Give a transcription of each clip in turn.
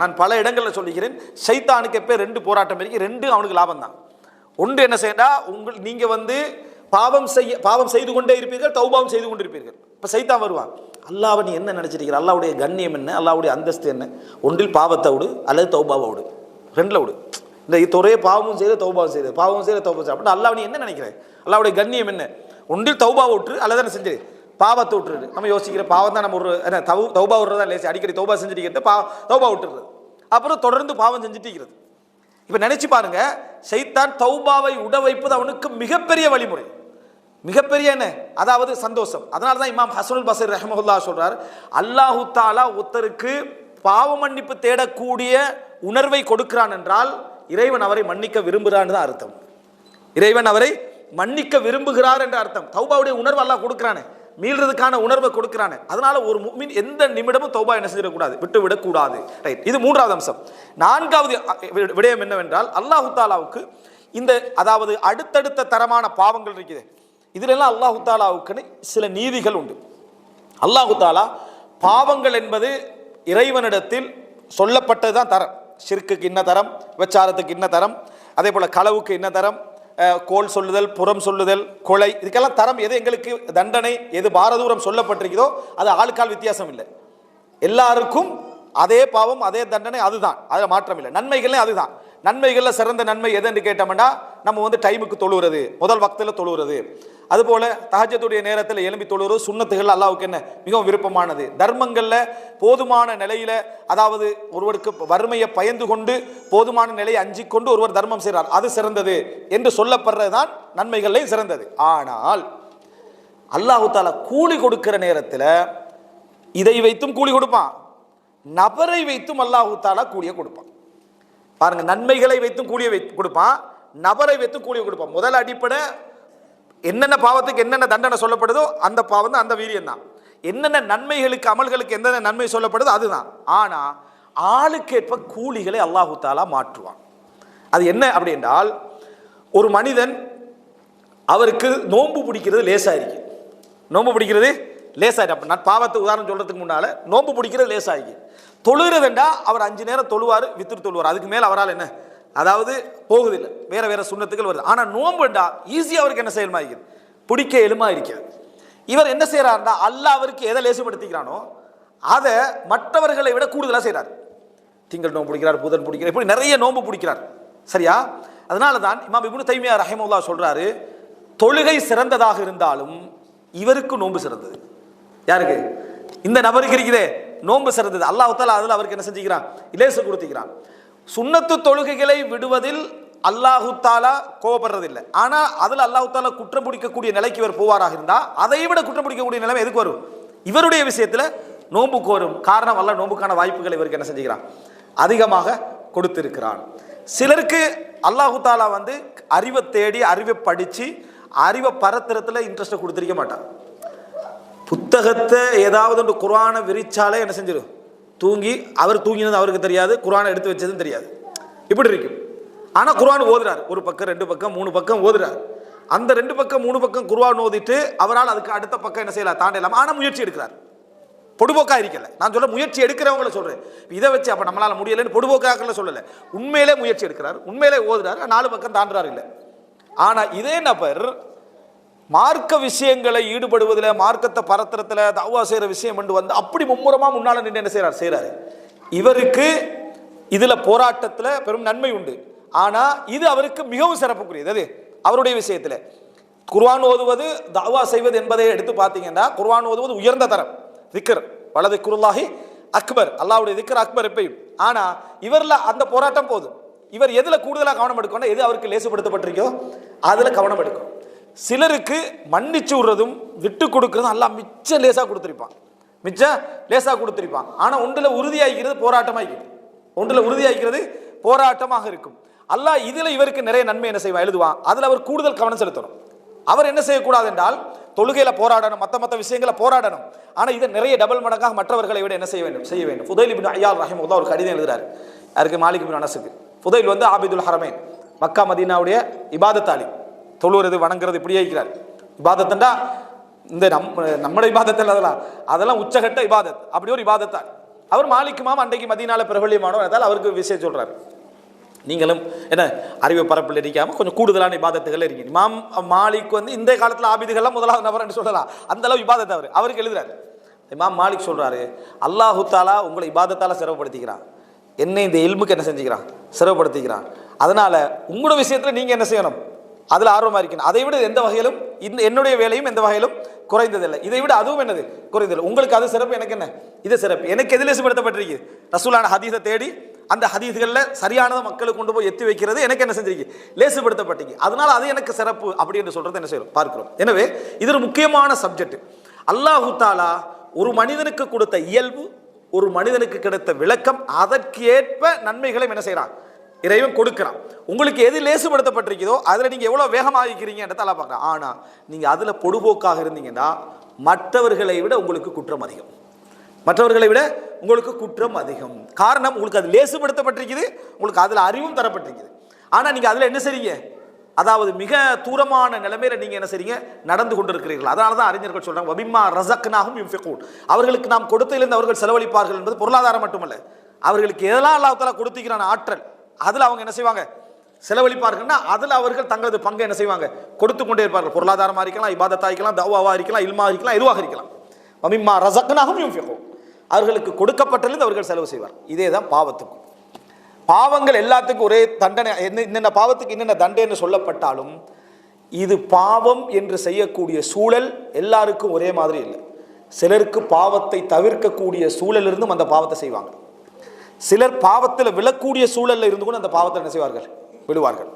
நான் பல இடங்களில் சொல்லுகிறேன் சைத்தானுக்கு எப்போ ரெண்டு போராட்டம் இருக்கு ரெண்டு அவனுக்கு லாபம் தான் ஒன்று என்ன செய்யண்டா உங்கள் நீங்கள் வந்து பாவம் செய்ய பாவம் செய்து கொண்டே இருப்பீர்கள் தௌபாவம் செய்து கொண்டு இருப்பீர்கள் இப்போ சைத்தான் வருவான். அல்லாவை நீ என்ன நினச்சிருக்கிற? அல்லாவுடைய கண்ணியம் என்ன? அல்லாவுடைய அந்தஸ்து என்ன? ஒன்றில் பாவத்தை விடு அல்லது தௌபாவை விடு. ரெண்டில் விடு. இந்த துறையை பாவமும் செய்து தௌபாவும் செய்து பாவமும் செய்து தௌபம் செய்து. அப்படின்னு அல்லாவை நீ என்ன நினைக்கிறேன் அல்லாவுடைய கண்ணியம் என்ன? ஒன்றில் தௌபா விட்டு அல்லது என்ன செஞ்சது பாவத்தை விட்டுருது. நம்ம யோசிக்கிற பாவம் தான் நம்ம ஒரு என்ன தௌ தௌபா விடுறதா லேசி அடிக்கடி தௌபா செஞ்சுட்டு பா தௌபா விட்டுறது அப்புறம் தொடர்ந்து பாவம் செஞ்சுட்டு இருக்கிறது இப்போ நினச்சி பாருங்க சைத்தான் தௌபாவை உட வைப்பது அவனுக்கு மிகப்பெரிய வழிமுறை. மிகப்பெரிய என்ன? அதாவது சந்தோஷம். அதனால தான் இமாம் ஹசனுல் பசீர் ரஹமஹுல்லா சொல்கிறார் அல்லாஹு தாலா ஒருத்தருக்கு பாவ மன்னிப்பு தேடக்கூடிய உணர்வை கொடுக்கிறான் என்றால் இறைவன் அவரை மன்னிக்க விரும்புகிறான்னு தான் அர்த்தம். இறைவன் அவரை மன்னிக்க விரும்புகிறார் என்ற அர்த்தம். தௌபாவுடைய உணர்வு அல்லாஹ் கொடுக்குறானே. மீள்றதுக்கான உணர்வை கொடுக்கிறானே. அதனால ஒரு மீன் எந்த நிமிடமும் தௌபா என்ன செஞ்சிடக்கூடாது விட்டு விடக்கூடாது. ரைட் இது மூன்றாவது அம்சம். நான்காவது வி- விடயம் என்னவென்றால் அல்லாஹு தாலாவுக்கு இந்த அதாவது அடுத்தடுத்த தரமான பாவங்கள் இருக்குது. இதுல எல்லாம் அல்லாஹு தாலாவுக்குன்னு சில நீதிகள் உண்டு. அல்லாஹு தாலா பாவங்கள் என்பது இறைவனிடத்தில் சொல்லப்பட்டது தான் தரம். ஷிர்க்குக்கு இன்ன தரம் விபச்சாரத்துக்கு இன்ன தரம் அதே போல் களவுக்கு இன்ன தரம் கோல் சொல்லுதல் புறம் சொல்லுதல் கொலை இதுக்கெல்லாம் தரம் எது எங்களுக்கு? தண்டனை எது பாரதூரம் சொல்லப்பட்டிருக்கிறதோ அது ஆளுக்கால் வித்தியாசம் இல்லை. எல்லாருக்கும் அதே பாவம் அதே தண்டனை அதுதான். அதில் மாற்றம் இல்லை. நன்மைகளே அதுதான். நன்மைகளில் சிறந்த நன்மை எதுன்னு கேட்டோம்னா நம்ம வந்து டைமுக்கு தொழுகிறது முதல் வக்தில் தொழுகிறது அதுபோல் தஹஜத்துடைய நேரத்தில் எலும்பி தொழுகிறது சுண்ணத்துகள் அல்லாவுக்கு என்ன? மிகவும் விருப்பமானது. தர்மங்களில் போதுமான நிலையில் அதாவது ஒருவருக்கு வறுமையை பயந்து கொண்டு போதுமான நிலையை அஞ்சி கொண்டு ஒருவர் தர்மம் செய்கிறார் அது சிறந்தது என்று சொல்லப்படுறது தான் நன்மைகளிலே சிறந்தது. ஆனால் அல்லாஹு தாலா கூலி கொடுக்கிற நேரத்தில் இதை வைத்தும் கூலி கொடுப்பான். நபரை வைத்தும் அல்லாஹு தாலா கூலியை கொடுப்பான். பாருங்க நன்மைகளை வைத்தும் கூலியை வை கொடுப்பான். நபரை வைத்தும் கூலியை கொடுப்பான். முதல் அடிப்படை என்னென்ன பாவத்துக்கு என்னென்ன தண்டனை சொல்லப்படுதோ அந்த பாவம் தான் அந்த வீரியம் தான். என்னென்ன நன்மைகளுக்கு அமல்களுக்கு எந்தெந்த நன்மை சொல்லப்படுதோ அதுதான். ஆனால் ஆளுக்கேற்ப கூலிகளை அல்லாஹு தாலா மாற்றுவான். அது என்ன அப்படி என்றால் ஒரு மனிதன் அவருக்கு நோன்பு பிடிக்கிறது லேசாக இருக்கு. நோன்பு பிடிக்கிறது லேசா அப்போ நான் பாவத்தை உதாரணம் சொல்கிறதுக்கு முன்னால் நோன்பு பிடிக்கிறது லேசாகி. தொழுகிறதுண்டா அவர் அஞ்சு நேரம் தொழுவார் வித்துட்டு தொழுவார். அதுக்கு மேலே அவரால் என்ன? அதாவது போகுதில்லை. வேறு வேறு சுண்ணத்துக்கள் வருது. ஆனால் நோன்புண்டா ஈஸியாக அவருக்கு என்ன செயல்மா பிடிக்க எலுமா இருக்காது இவர் என்ன செய்கிறாருன்னா அல்லா அவருக்கு எதை லேசுபடுத்திக்கிறானோ அதை மற்றவர்களை விட கூடுதலாக செய்கிறார் திங்கள் நோன்பு பிடிக்கிறார் புதன் பிடிக்கிறார் இப்படி நிறைய நோன்பு பிடிக்கிறார். சரியா? அதனால தான் இமாம் இப்னு தைமியா ரஹிமுல்லா சொல்கிறாரு தொழுகை சிறந்ததாக இருந்தாலும் இவருக்கு நோன்பு சிறந்தது. யாருக்கு? இந்த நபருக்கு இருக்குதே நோன்பு சிறந்தது. அல்லாஹால அதில் அவருக்கு என்ன செஞ்சுக்கிறான்? இலேசு கொடுத்துக்கிறான். சுண்ணத்து தொழுகைகளை விடுவதில் அல்லாஹு தாலா கோவப்படுறதில்லை. ஆனால் அதில் அல்லாஹு தாலா குற்றம் பிடிக்கக்கூடிய நிலைக்கு இவர் போவாராக இருந்தால் அதை விட குற்றம் பிடிக்கக்கூடிய நிலைமை எதுக்கு வரும்? இவருடைய விஷயத்துல நோன்பு கோரும் காரணம் அல்ல நோன்புக்கான வாய்ப்புகளை இவருக்கு என்ன செஞ்சுக்கிறான்? அதிகமாக கொடுத்திருக்கிறான். சிலருக்கு அல்லாஹு தாலா வந்து அறிவை தேடி அறிவை படிச்சு அறிவை பரத்துறதுல இன்ட்ரெஸ்ட்டை கொடுத்திருக்க மாட்டான். புத்தகத்தை ஏதாவது ஒன்று குரானை விரிச்சாலே என்ன செஞ்சிடும் தூங்கி அவர் தூங்கினது அவருக்கு தெரியாது குரானை எடுத்து வச்சதும் தெரியாது. இப்படி இருக்கும். ஆனால் குரான் ஓதுறார். ஒரு பக்கம் ரெண்டு பக்கம் மூணு பக்கம் ஓதுறார். அந்த ரெண்டு பக்கம் மூணு பக்கம் குருவான் ஓதிட்டு அவரால் அதுக்கு அடுத்த பக்கம் என்ன செய்யலாம்? தாண்டலாம். ஆனால் முயற்சி எடுக்கிறார். பொடுபோக்கா இருக்கல. நான் சொல்ல முயற்சி எடுக்கிறவங்கள சொல்றேன். இதை வச்சு அப்ப நம்மளால முடியலன்னு பொடுபோக்காக்கல சொல்லல. உண்மையிலே முயற்சி எடுக்கிறார். உண்மையிலே ஓதுறாரு. நாலு பக்கம் தாண்டுறாரு இல்லை. ஆனா இதே நபர் மார்க்க விஷயங்களை ஈடுபடுவதில் மார்க்கத்தை பரத்துறத்தில் தவா செய்கிற விஷயம் கொண்டு வந்து அப்படி மும்முரமாக முன்னால் நின்று என்ன செய்கிறார் செய்கிறாரு இவருக்கு இதில் போராட்டத்தில் பெரும் நன்மை உண்டு. ஆனால் இது அவருக்கு மிகவும் சிறப்புக்குரியது. அது அவருடைய விஷயத்தில். குர்வான் ஓதுவது தவா செய்வது என்பதை எடுத்து பார்த்தீங்கன்னா குர்வான் ஓதுவது உயர்ந்த தரம். திக்கர் வலது குருல்லாஹி அக்பர். அல்லாவுடைய திக்கர் அக்பர் எப்பையும். ஆனால் இவரில் அந்த போராட்டம் போதும். இவர் எதில் கூடுதலாக கவனம் எடுக்கணும் எது அவருக்கு லேசுபடுத்தப்பட்டிருக்கோ அதில் கவனம் எடுக்கும். சிலருக்கு மன்னிச்சு விடுறதும் விட்டு கொடுக்கறதும் எல்லாம் மிச்சம் லேசாக கொடுத்துருப்பான். மிச்சம் லேசாக கொடுத்துருப்பான். ஆனால் ஒன்றில் உறுதியாகிறது போராட்டமாகிறது ஒன்றில் உறுதியாகிறது போராட்டமாக இருக்கும். அல்லாஹ் இதில் இவருக்கு நிறைய நன்மை என்ன செய்வான்? எழுதுவான். அதில் அவர் கூடுதல் கவனம் செலுத்தணும். அவர் என்ன செய்யக்கூடாது என்றால் தொழுகையில் போராடணும் மற்ற மற்ற விஷயங்களை போராடணும். ஆனால் இதை நிறைய டபுள் மடங்காக மற்றவர்களை விட என்ன செய்ய வேண்டும்? செய்ய வேண்டும். ஃபுதைல் இப்னு ஐயால் ரஹிமுல்லா ஒரு கடிதம் எழுதுறாரு. யாருக்கு? மாலிக் இப்னு அனசுக்கு ஃபுதைல் வந்து ஆபிதுல் ஹரமேன் மக்கா மதீனாவுடைய இபாதத்தாளி தொழுகிறது வணங்குறது இப்படியே இருக்கிறார். இபாதத்தண்டா? இந்த நம் நம்முடைய இபாதத்தில் அதெல்லாம். அதெல்லாம் உச்சகட்ட இபாதத். அப்படி ஒரு இபாதத்தான் அவர் மாலிக்குமாம் அன்றைக்கு மதியனால பிரபலியமானவர். அதால் அவருக்கு விஷயம் சொல்கிறார் நீங்களும் என்ன அறிவு பரப்பில் இருக்காமல் கொஞ்சம் கூடுதலான இபாதத்துகள் இருக்கீங்க. மாம் மாலிக் வந்து இந்த காலத்தில் ஆபிதுகள்லாம் முதலாவது நபர் என்று சொல்லலாம். அந்த அளவு அவர். அவருக்கு எழுதுறாரு. இமாம் மாலிக் சொல்கிறாரு அல்லாஹு தாலா உங்களை இபாதத்தால் சிரமப்படுத்திக்கிறான். என்னை இந்த இல்முக்கு என்ன செஞ்சுக்கிறான்? சிரமப்படுத்திக்கிறான். அதனால் உங்களோட விஷயத்தில் நீங்கள் என்ன செய்யணும்? அதில் ஆர்வமாக இருக்கணும். அதை விட எந்த வகையிலும் இந்த என்னுடைய வேலையும் எந்த வகையிலும் குறைந்ததில்லை. இதை விட அதுவும் என்னது? குறைந்ததில்லை. உங்களுக்கு அது சிறப்பு எனக்கு என்ன? இது சிறப்பு. எனக்கு எதில் லேசுபடுத்தப்பட்டிருக்கு ரசூலான ஹதீஸை தேடி அந்த ஹதீஸ்களில் சரியானதை மக்களுக்கு கொண்டு போய் எத்தி வைக்கிறது எனக்கு என்ன செஞ்சிருக்கு? லேசுபடுத்தப்பட்டீங்க. அதனால் அது எனக்கு சிறப்பு அப்படின்னு சொல்கிறது என்ன செய்யறோம் பார்க்கிறோம். எனவே இது ஒரு முக்கியமான சப்ஜெக்ட் அல்லாஹு தாலா ஒரு மனிதனுக்கு கொடுத்த இயல்பு ஒரு மனிதனுக்கு கிடைத்த விளக்கம் அதற்கேற்ப நன்மைகளை என்ன செய்கிறான் இறைவன் கொடுக்குறான். உங்களுக்கு எது லேசுபடுத்தப்பட்டிருக்கிறதோ அதில் நீங்கள் எவ்வளோ வேகமாக இருக்கிறீங்கன்றத அல்லா பார்க்குறான். ஆனால் நீங்கள் அதில் பொடுபோக்காக இருந்தீங்கன்னா மற்றவர்களை விட உங்களுக்கு குற்றம் அதிகம். மற்றவர்களை விட உங்களுக்கு குற்றம் அதிகம். காரணம் உங்களுக்கு அது லேசுபடுத்தப்பட்டிருக்குது உங்களுக்கு அதில் அறிவும் தரப்பட்டிருக்குது. ஆனால் நீங்கள் அதில் என்ன செய்றீங்க? அதாவது மிக தூரமான நிலைமையில நீங்கள் என்ன செய்றீங்க? நடந்து கொண்டிருக்கிறீர்கள். அதனால தான் அறிஞர்கள் சொல்கிறாங்க வபிம்மா ரசக்னாகும் யுஃபிகூன் அவர்களுக்கு நாம் கொடுத்ததிலிருந்து அவர்கள் செலவழிப்பார்கள் என்பது பொருளாதாரம் மட்டுமல்ல. அவர்களுக்கு எதெல்லாம் அல்லாஹ் கொடுத்துக்கிறான ஆற்றல் அதில் அவங்க என்ன செய்வாங்க? செலவழிப்பார்கள்னா அதில் அவர்கள் தங்களது பங்கை என்ன செய்வாங்க? கொடுத்து கொண்டே இருப்பார்கள். பொருளாதாரமாக இருக்கலாம் இபாதத்தாக இருக்கலாம் தவாவாக இருக்கலாம் இல்மா இருக்கலாம் எதுவாக இருக்கலாம். மமிம்மா ரசக்னாகும் யுஃபிகூன் அவர்களுக்கு கொடுக்கப்பட்டிருந்து அவர்கள் செலவு செய்வார். இதே தான் பாவத்துக்கும். பாவங்கள் எல்லாத்துக்கும் ஒரே தண்டனை என்ன என்னென்ன பாவத்துக்கு என்னென்ன தண்டனை சொல்லப்பட்டாலும் இது பாவம் என்று செய்யக்கூடிய சூழல் எல்லாருக்கும் ஒரே மாதிரி இல்லை. சிலருக்கு பாவத்தை தவிர்க்கக்கூடிய சூழலிருந்தும் அந்த பாவத்தை செய்வாங்க. சிலர் பாவத்தில் விழக்கூடிய சூழல்ல இருந்து கூட அந்த பாவத்தை என்ன செய்வார்கள் விடுவார்கள்.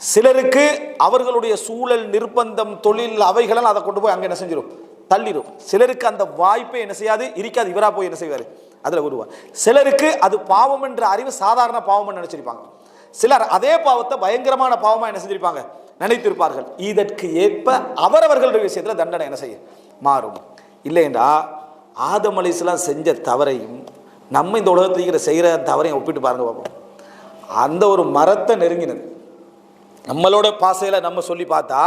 சிலருக்கு அவர்களுடைய சூழல் நிர்பந்தம் தொழில் அவைகளெல்லாம் அதை கொண்டு போய் அங்கே என்ன செஞ்சிடும் தள்ளிடும் சிலருக்கு அந்த வாய்ப்பே என்ன செய்யாது? இருக்காது. இவராக போய் என்ன செய்வார்? அதில் உருவார் சிலருக்கு அது பாவம் என்ற அறிவு சாதாரண பாவம்னு நினைச்சிருப்பாங்க. சிலர் அதே பாவத்தை பயங்கரமான பாவமாக என்ன செஞ்சிருப்பாங்க? நினைத்திருப்பார்கள். இதற்கு ஏற்ப அவரவர்களுடைய விஷயத்தில் தண்டனை என்ன செய்யும்? மாறும். இல்லைன்னா ஆதம் அலிஸ்லாம் செஞ்ச தவறையும் நம்ம இந்த உலகத்தில் இருக்கிற செய்கிற தவறையும் ஒப்பிட்டு பாருங்க பார்ப்போம் அந்த ஒரு மரத்தை நெருங்கினது. நம்மளோட பாசையில் நம்ம சொல்லி பார்த்தா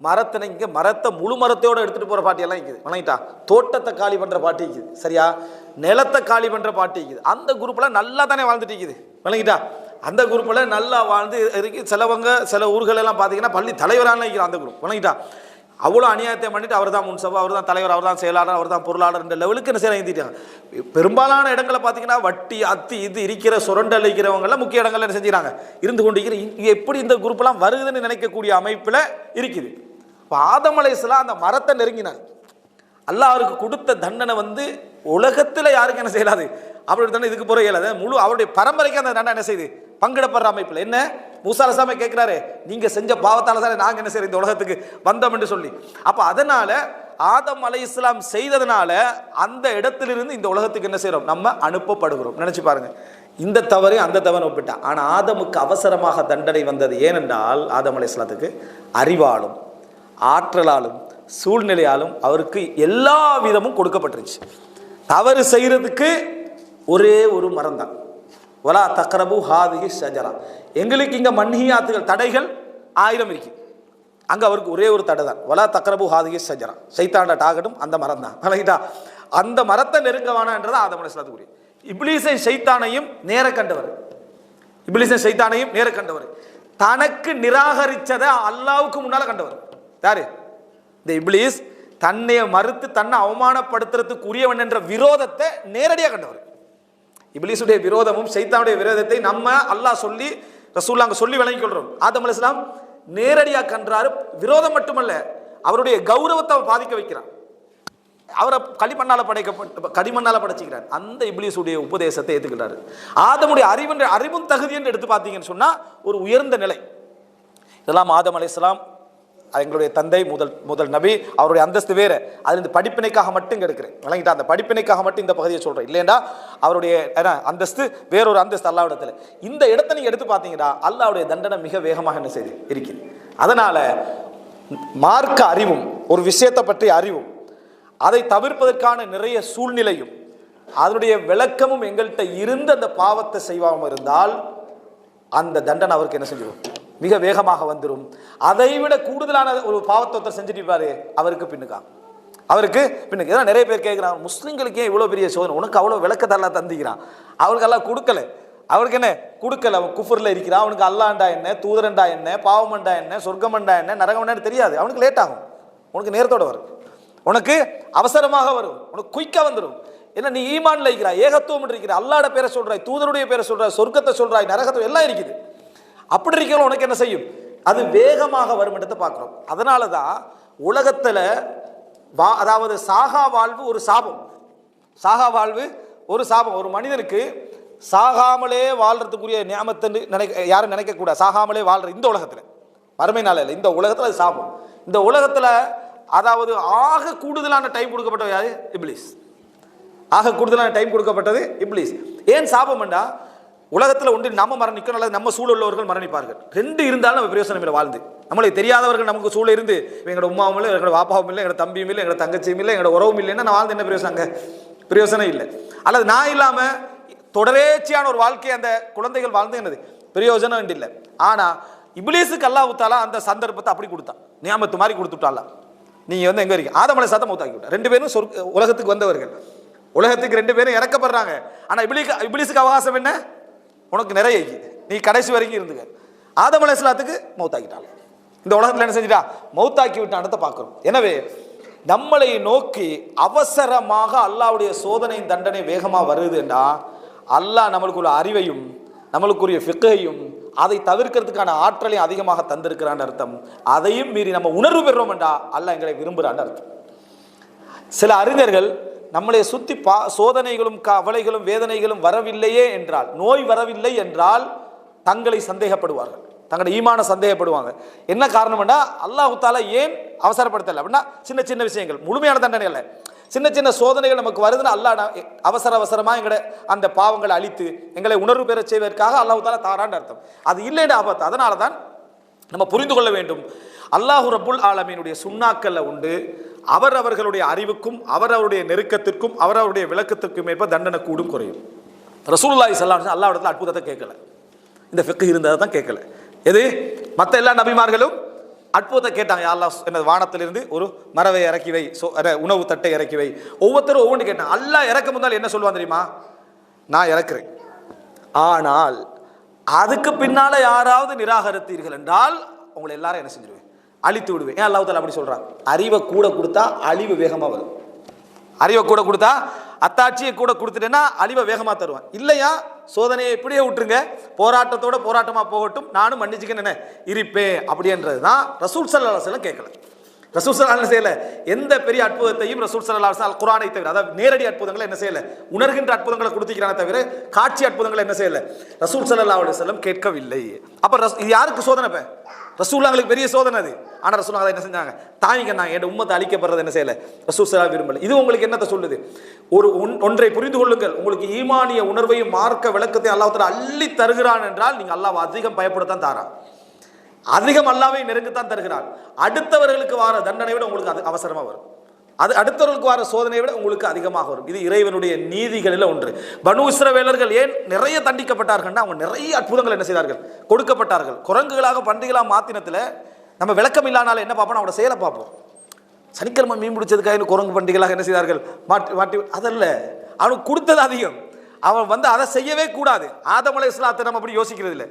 மரத்தை இங்கே மரத்தை முழு மரத்தோட எடுத்துகிட்டு போகிற பாட்டியெல்லாம் இருக்குது வணங்கிட்டா தோட்டத்தை காலி பண்ணுற பாட்டி இருக்குது சரியா? நிலத்தை காலி பண்ணுற பாட்டி இருக்குது அந்த குரூப்பில் நல்லா தானே வாழ்ந்துட்டு இருக்குது வணங்கிட்டா அந்த குரூப்பில் நல்லா வாழ்ந்து இருக்கு சிலவங்க சில ஊர்களெல்லாம் பார்த்தீங்கன்னா பள்ளி தலைவரான நிற்கிறான் அந்த குரூப் வணங்கிட்டா அவ்வளோ அநியாயத்தை பண்ணிட்டு அவர் தான் முன்சபா அவர் தான் தலைவர் அவர் தான் செயலாளர் அவர் தான் பொருளாளர் இந்த லெவலுக்கு என்ன செய்ய எழுந்திட்டாங்க பெரும்பாலான இடங்களை பார்த்தீங்கன்னா வட்டி அத்து இது இருக்கிற சுரண்டல் இருக்கிறவங்கெல்லாம் முக்கிய இடங்கள்ல என்ன செஞ்சுறாங்க இருந்து கொண்டிருக்கிற இங்கே எப்படி இந்த குரூப்லாம் வருதுன்னு நினைக்கக்கூடிய அமைப்பில் இருக்குது. இப்போ ஆதமலைஸ்லாம் அந்த மரத்தை நெருங்கினாங்க அல்லாஹ் அவருக்கு கொடுத்த தண்டனை வந்து உலகத்தில் யாருக்கும் என்ன செய்யலாது. அவருடைய தண்டனை இதுக்கு போகிற இயலாது. முழு அவருடைய பரம்பரைக்கு அந்த தண்டனை என்ன செய்யுது? பங்கிடப்படுற அமைப்பில். என்ன? மூசா அலசாமி கேட்குறாரு நீங்கள் செஞ்ச பாவத்தால் தானே நாங்கள் என்ன செய்யறோம் இந்த உலகத்துக்கு வந்தோம் என்று சொல்லி. அப்போ அதனால் ஆதம் அலை இஸ்லாம் செய்ததுனால அந்த இடத்திலிருந்து இந்த உலகத்துக்கு என்ன செய்கிறோம் நம்ம அனுப்பப்படுகிறோம். நினச்சி பாருங்கள் இந்த தவறையும் அந்த தவறு ஒப்பிட்டா. ஆனால் ஆதமுக்கு அவசரமாக தண்டனை வந்தது ஏனென்றால் ஆதம் அலை இஸ்லாத்துக்கு அறிவாலும் ஆற்றலாலும் சூழ்நிலையாலும் அவருக்கு எல்லா விதமும் கொடுக்கப்பட்டுருச்சு தவறு செய்கிறதுக்கு ஒரே ஒரு மரம் தான் வலா தக்ரபு ஹாதிகி ஷஜரா. எங்களுக்கு இங்கே மன்ஹியாத்துகள் தடைகள் ஆயிரம் இருக்கு. அங்கே அவருக்கு ஒரே ஒரு தடை தான். வலா தக்ரபு ஹாதிகி ஷஜரா. சைத்தாண்ட டாகட்டும் அந்த மரம் தான். அந்த மரத்தை நெருங்க வேணான்றது ஆதம் அலைஹிஸ்ஸலாத்துக்குரிய இப்ளீசை சைத்தானையும் நேர கண்டவர். இப்ளீசை சைத்தானையும் நேர கண்டவர். தனக்கு நிராகரிச்சதை அல்லாவுக்கு முன்னால் கண்டவர். யாரு? இந்த இப்லீஸ் தன்னை மறுத்து தன்னை அவமானப்படுத்துறதுக்குரியவன் என்ற விரோதத்தை நேரடியாக கண்டவர். இபிலிசுடைய விரோதமும் சைத்தானுடைய விரோதத்தை நம்ம அல்லாஹ் சொல்லி ரசூல்லா அங்கே சொல்லி வழங்கிக் கொள்றோம் ஆதம் அலைஹிஸ்ஸலாம் நேரடியாக கன்றாரு. விரோதம் மட்டுமல்ல அவருடைய கௌரவத்தை அவர் பாதிக்க வைக்கிறான். அவரை களிமண்ணால் படைக்கப்பட்ட களிமண்ணால் படைச்சிக்கிறார். அந்த இப்லீஸுடைய உபதேசத்தை ஏற்றுக்கிறாரு ஆதமுடைய அறிவு அறிவும் தகுதி என்று எடுத்து பார்த்தீங்கன்னு சொன்னால் ஒரு உயர்ந்த நிலை. இதெல்லாம் ஆதம் இஸ்லாம் எங்களுடைய தந்தை முதல் முதல் நபி அவருடைய அந்தஸ்து வேறு. அது இந்த படிப்பினைக்காக மட்டும் எடுக்கிறேன் விளங்கிட்டா அந்த படிப்பினைக்காக மட்டும் இந்த பகுதியை சொல்கிறேன் இல்லைன்னா அவருடைய என்ன, அந்தஸ்து வேறொரு அந்தஸ்து அல்லாவிடத்தில். இந்த இடத்தை நீங்கள் எடுத்து பார்த்தீங்கன்னா அல்லாவுடைய தண்டனை மிக வேகமாக என்ன செய்து இருக்குது அதனால் மார்க்க அறிவும் ஒரு விஷயத்தை பற்றிய அறிவும் அதை தவிர்ப்பதற்கான நிறைய சூழ்நிலையும் அதனுடைய விளக்கமும் எங்கள்கிட்ட இருந்து அந்த பாவத்தை செய்வாமல் இருந்தால் அந்த தண்டனை அவருக்கு என்ன செஞ்சிடும்? மிக வேகமாக வந்துடும் அதை விட கூடுதலான ஒரு பாவத்தை செஞ்சுட்டு அவருக்கு பின்னுக்கா. அவருக்கு பின்னுக்கு. இதான் நிறைய பேர் கேட்குறாங்க முஸ்லீம்களுக்கு ஏன் இவ்வளோ பெரிய சோதனை. உனக்கு அவ்வளோ விளக்கத்தெல்லாம் தந்திக்கிறான். அவருக்கெல்லாம் கொடுக்கல. அவருக்கு என்ன? கொடுக்கல. அவன் குஃபரில் இருக்கிறான். அவனுக்கு அல்லாண்டா என்ன? தூதரண்டா என்ன? பாவமண்டா என்ன? சொர்க்கமண்டா என்ன? நரகமண்டான்னு தெரியாது. அவனுக்கு லேட் ஆகும். உனக்கு நேரத்தோட வரும். உனக்கு அவசரமாக வரும். உனக்கு குயிக்காக வந்துடும் ஏன்னா நீ ஈமான்ல இருக்கிறாய்? ஏகத்துவம் இருக்கிற அல்லாட பேரை சொல்கிறாய் தூதருடைய பேரை சொல்கிறாய் சொர்க்கத்தை சொல்கிறாய் நரகத்தை எல்லாம் இருக்குது. அப்படி இருக்கிற உனக்கு என்ன செய்யும்? அது வேகமாக வரும் இடத்தை பார்க்குறோம். அதனால தான் உலகத்தில் வா அதாவது சாகா வாழ்வு ஒரு சாபம். சாகா வாழ்வு ஒரு சாபம். ஒரு மனிதனுக்கு சாகாமலே வாழ்கிறதுக்குரிய நியமத்தன்னு நினைக்க யாரும் நினைக்கக்கூடாது. சாகாமலே வாழ்ற இந்த உலகத்தில். வறுமை நாள் இல்லை. இந்த உலகத்தில் அது சாபம். இந்த உலகத்தில் அதாவது ஆக கூடுதலான டைம் கொடுக்கப்பட்டது யாரு? இப்ளீஸ் ஆக கூடுதலான டைம் கொடுக்கப்பட்டது இப்லீஸ். ஏன் சாபம்ண்டா உலகத்தில் ஒன்று நம்ம மரணிக்கணும் அல்லது நம்ம சூழல் உள்ளவர்கள் மரணிப்பார்கள். ரெண்டு இருந்தாலும் நம்ம பிரயோசனம் இல்லை வாழ்ந்து. நம்மளுக்கு தெரியாதவர்கள் நமக்கு சூழல் இருந்து எங்களோட உமாவும் இல்லை எங்களோட வாப்பாவும் இல்லை எங்களோட தம்பியும் இல்லை எங்களோட தங்கச்சியும் இல்லை எங்களோட உறவும் இல்லைன்னா நான் வாழ்ந்து என்ன பிரயோசனங்க பிரயோசனம் இல்லை. அல்லது நான் இல்லாமல் தொடரேச்சியான ஒரு வாழ்க்கை அந்த குழந்தைகள் வாழ்ந்து என்னது? பிரயோஜனம் இல்லை. ஆனால் இப்லீஸுக்கு அல்லாஹ் ஊத்தாலும் அந்த சந்தர்ப்பத்தை அப்படி கொடுத்தான். நியாமத்து மாதிரி கொடுத்துட்டால நீங்கள் வந்து எங்கே இருக்கீங்க? ஆதமலை சத்தம் மௌத்தாக்கி ரெண்டு பேரும் சொர்க்க உலகத்துக்கு வந்தவர்கள். உலகத்துக்கு ரெண்டு பேரும் இறக்கப்படுறாங்க. ஆனால் இப்லீக்கு இப்லீஸுக்கு அவகாசம் என்ன? உனக்கு நிறைய நீ கடைசி வரைக்கும் இருந்துக்க. ஆதம் அலை இஸ்லாத்துக்கு மௌத்தாக்கிட்டான். இந்த உலகத்தில் என்ன செஞ்சிட்டா? மௌத்தாக்கி விட்டானத்தை பார்க்குறோம். எனவே நம்மளை நோக்கி அவசரமாக அல்லாவுடைய சோதனை தண்டனை வேகமாக வருதுன்னா அல்லாஹ் நம்மளுக்குள்ள அறிவையும் நம்மளுக்குரிய ஃபிக்கையும் அதை தவிர்க்கிறதுக்கான ஆற்றலையும் அதிகமாக தந்திருக்கிறான்னு அர்த்தம். அதையும் மீறி நம்ம உணர்வு பெறுறோம் என்றா அல்லாஹ் எங்களை விரும்புகிறான்னு அர்த்தம். சில அறிஞர்கள் நம்மளை சுற்றி பா சோதனைகளும் கவலைகளும் வேதனைகளும் வரவில்லையே என்றால் நோய் வரவில்லை என்றால் தங்களை சந்தேகப்படுவார்கள். தங்களோட ஈமான சந்தேகப்படுவாங்க. என்ன காரணம்னா அல்லாஹ் தாலா ஏன் அவசரப்படுத்தலை? அப்படின்னா சின்ன சின்ன விஷயங்கள் முழுமையான தண்டனை இல்லை. சின்ன சின்ன சோதனைகள் நமக்கு வருதுன்னு அல்லாஹ் அவசர அவசரமாக எங்களை அந்த பாவங்களை அழித்து எங்களை உணர்வு பெறச் செய்வதற்காக அல்லாஹ் தாலா தாரான்னு அர்த்தம். அது இல்லைன்னு ஆபத்து. அதனால தான் நம்ம புரிந்து கொள்ள வேண்டும். அல்லாஹு ரபுல் ஆலமீனுடைய சுண்ணாக்கல்ல உண்டு. அவர் அவர்களுடைய அறிவுக்கும் அவரவருடைய நெருக்கத்திற்கும் அவரவருடைய விளக்கத்திற்கும் ஏற்ப தண்டனை கூடும் குறையும். ரசூல்லாய் ஸல்லல்லாஹு அல்லாவிடத்தில் அற்புதத்தை கேட்கல. இந்த ஃபிக்கு இருந்ததை தான் கேட்கல. எது? மற்ற எல்லா நபிமார்களும் அற்புதத்தை கேட்டாங்க. யா அல்லாஹ் என்ன வானத்திலிருந்து ஒரு மரவை இறக்கி வை சோ உணவு தட்டை இறக்கி வை. ஒவ்வொருத்தரும் ஒவ்வொன்று கேட்டாங்க. அல்லாஹ் இறக்க முந்தால் என்ன சொல்லுவான் தெரியுமா? நான் இறக்குறேன். ஆனால் அதுக்கு பின்னால யாராவது நிராகரித்தீர்கள் என்றால் உங்களை எல்லாரும் என்ன செஞ்சிருவேன்? அழித்து விடுவேன். ஏன் அல்லாஹ் அப்படி சொல்றான்? அறிவை கூட கொடுத்தா அழிவு வேகமா வரும். அறிவை கூட கொடுத்தா அத்தாட்சியை கூட கொடுத்துட்டேன்னா அழிவை வேகமா தருவான். இல்லையா? சோதனையை இப்படியே விட்டுருங்க. போராட்டத்தோட போராட்டமா போகட்டும். நானும் மன்னிச்சுக்கன்னு இருப்பேன் அப்படின்றது தான் ரசூல் சல்லா செல்லம் கேட்கல. ரசூல் சல்லா என்ன செய்யல? எந்த பெரிய அற்புதத்தையும் ரசூல் சல்லா அல் குரானை தவிர அதாவது நேரடி அற்புதங்களை என்ன செய்யல? உணர்கின்ற அற்புதங்களை கொடுத்துக்கிறான தவிர காட்சி அற்புதங்களை என்ன செய்யல? ரசூல் சல்லா அலி செல்லம் கேட்கவில்லை. அப்ப ரஸ்- இது யாருக்கு சோதனை இப்ப? ரசூல்லாங்களுக்கு பெரிய சோதனை அது. ஆனால் ரசூல் அதை என்ன செஞ்சாங்க? தாய்ங்க நான் என் உம்மத்தை அழிக்கப்படுறது என்ன செய்யல? ரசூல் சலா விரும்பல. இது உங்களுக்கு என்னத்தை சொல்லுது? ஒரு ஒன்- ஒன்றை புரிந்து கொள்ளுங்கள். உங்களுக்கு ஈமானிய உணர்வையும் மார்க்க விளக்கத்தை அல்லாஹ் அள்ளி தருகிறான் என்றால் நீங்கள் அல்லாஹ் அதிகம் பயப்படத்தான் தாரான். அதிகம் அல்லாவை நெருங்கத்தான் தருகிறான் அடுத்தவர்களுக்கு வார தண்டனை விட உங்களுக்கு அது அவசரமாக வரும். அது அடுத்தவர்களுக்கு வர சோதனையை விட உங்களுக்கு அதிகமாக வரும். இது இறைவனுடைய நீதிகளில் ஒன்று. பனு இஸ்ரவேலர்கள் ஏன் நிறைய தண்டிக்கப்பட்டார்கள்னா அவங்க நிறைய அற்புதங்கள் என்ன செய்தார்கள்? கொடுக்கப்பட்டார்கள். குரங்குகளாக பன்றிகளாக மாத்தினத்தில் நம்ம விளக்கம் இல்லாதனால என்ன பார்ப்போம்? அவனோட செயலை பார்ப்போம். சனிக்கிழமை மீன் பிடிச்சதுக்காக என்ன குரங்கு பண்டிகளாக என்ன செய்தார்கள்? மாட்டி மாட்டி அதல்ல. அவனுக்கு கொடுத்தது அதிகம். அவன் வந்து அதை செய்யவே கூடாது. ஆதமலை இஸ்லாத்தை நம்ம அப்படி யோசிக்கிறது இல்லை